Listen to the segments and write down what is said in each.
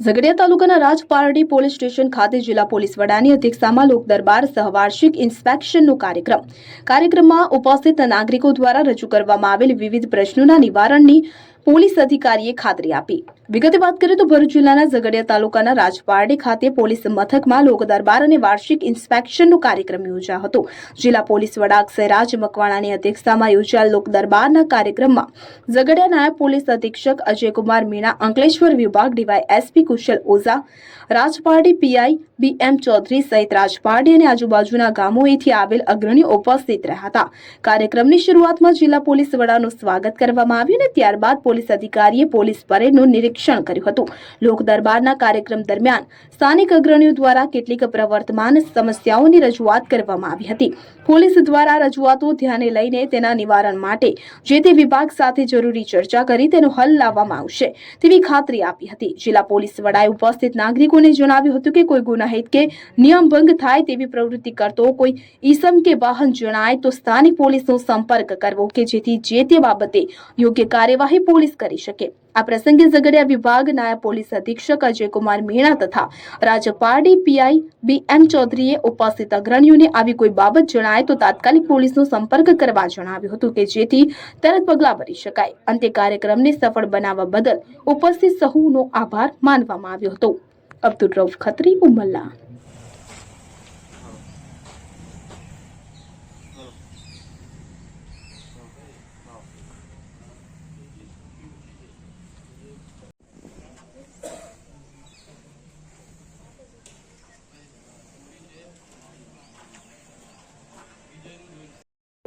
ઝઘડિયા તાલુકાના Rajpardi police station ખાતે જિલ્લા પોલીસ વડાની અધ્યક્ષતામાં લોક દરબાર સહવાર્ષિક ઇન્સ્પેક્શનનો કાર્યક્રમ. કાર્યક્રમમાં ઉપસ્થિત નાગરિકો દ્વારા રજૂ કરવામાં આવેલ વિવિધ પ્રશ્નોના નિવારણની પોલીસ અધિકારીએ ખાતરી આપી. વિગતે વાત કરીએ તો ભરૂચ જિલ્લાના ઝઘડિયા તાલુકાના રાજપારડી ખાતે પોલીસ મથકમાં લોકદરબાર અને વાર્ષિક ઇન્સ્પેક્શનનો કાર્યક્રમ યોજાયો હતો. જિલ્લા પોલીસ વડા અક્ષયરાજ મકવાણાની અધ્યક્ષતામાં યોજાયેલ લોકદરબારના કાર્યક્રમમાં ઝઘડિયા નાયબ પોલીસ અધિક્ષક અજયકુમાર મીણા, અંકલેશ્વર વિભાગ DY SP Kushal Ojha, Rajpardi PI B M Chaudhari સહિત રાજપારડી અને આજુબાજુના ગામોએથી આવેલ અગ્રણીઓ ઉપસ્થિત રહ્યા હતા. કાર્યક્રમની શરૂઆતમાં જિલ્લા પોલીસ વડાનું સ્વાગત કરવામાં આવ્યું અને ત્યારબાદ પોલીસ અધિકારીએ પોલીસ પરેડનું નિરીક્ષણ કર્યું હતું. લોક દરબારના કાર્યક્રમ દરમિયાન સ્થાનિક અગ્રણીઓ દ્વારા કેટલીક પ્રવર્તમાન સમસ્યાઓની રજૂઆત કરવામાં આવી હતી. પોલીસ દ્વારા રજૂઆતો ધ્યાને લઈને તેના નિવારણ માટે જે તે વિભાગ સાથે જરૂરી ચર્ચા કરી તેનો હલ લાવવામાં આવશે તેવી ખાતરી આપી હતી. જિલ્લા પોલીસ વડાએ ઉપસ્થિત નાગરિકોને જણાવ્યું હતું કે કોઈ ગુનાહિત કે નિયમ ભંગ થાય તેવી પ્રવૃત્તિ કરતો કોઈ ઈસમ કે વાહન જણાય તો સ્થાનિક પોલીસનો સંપર્ક કરવો કે જેથી જે તે બાબતે યોગ્ય કાર્યવાહી પોલીસ કરી શકે. આ પ્રસંગે ઝઘડિયા વિભાગ નાયબ પોલીસ અધિક્ષક અજયકુમાર મીણા તથા રાજપારડી પીઆઈ બી એમ ચૌધરીએ ઉપસ્થિત અગ્રણીઓને આવી કોઈ બાબત જણાય તો તાત્કાલિક પોલીસનો સંપર્ક કરવા જણાવ્યું હતું કે જેથી તરત પગલાં ભરી શકાય. અંતે કાર્યક્રમને સફળ બનાવવા બદલ ઉપસ્થિત સહુનો આભાર માનવામાં આવ્યો હતો. અબ્દુલ રૌફ ખત્રી, ઉમલ્લા.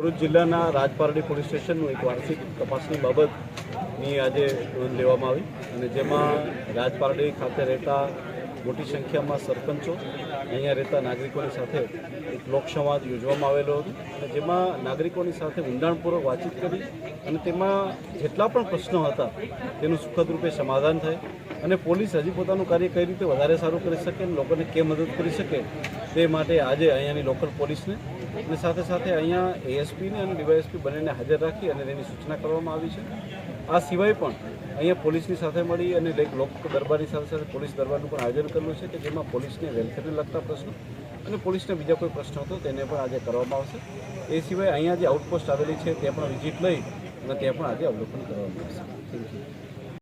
ભરૂચ જિલ્લાના રાજપારડી પોલીસ સ્ટેશનનું એક વાર્ષિક તપાસની બાબતની આજે નોંધ લેવામાં આવી અને જેમાં રાજપારડી ખાતે રહેતા મોટી સંખ્યામાં સરપંચો, અહીંયા રહેતા નાગરિકોની સાથે એક લોકસંવાદ યોજવામાં આવેલો હતો અને જેમાં નાગરિકોની સાથે ઊંડાણપૂર્વક વાતચીત કરી અને તેમાં જેટલા પણ પ્રશ્નો હતા તેનું સુખદ રૂપે સમાધાન થાય અને પોલીસ હજી પોતાનું કાર્ય કઈ રીતે વધારે સારું કરી શકે અને લોકોને કેમ મદદ કરી શકે તે માટે આજે અહીંયાની લોકલ પોલીસને અને સાથે સાથે અહીંયા એએસપીને અને ડીવાયએસપી બંનેને હાજર રાખી અને તેની સૂચના કરવામાં આવી છે. આ સિવાય પણ અહીંયા પોલીસની સાથે મળી અને લોક દરબારની સાથે સાથે પોલીસ દરબારનું પણ આયોજન કરેલું છે કે જેમાં પોલીસને વેલફેરને લગતા પ્રશ્નો અને પોલીસને બીજા કોઈ પ્રશ્નો હતો તેને પણ આજે કરવામાં આવશે. એ સિવાય અહીંયા જે આઉટપોસ્ટ આવેલી છે તે પણ વિઝિટ લઈ અને તે પણ આજે અવલોકન કરવામાં આવશે. Thank you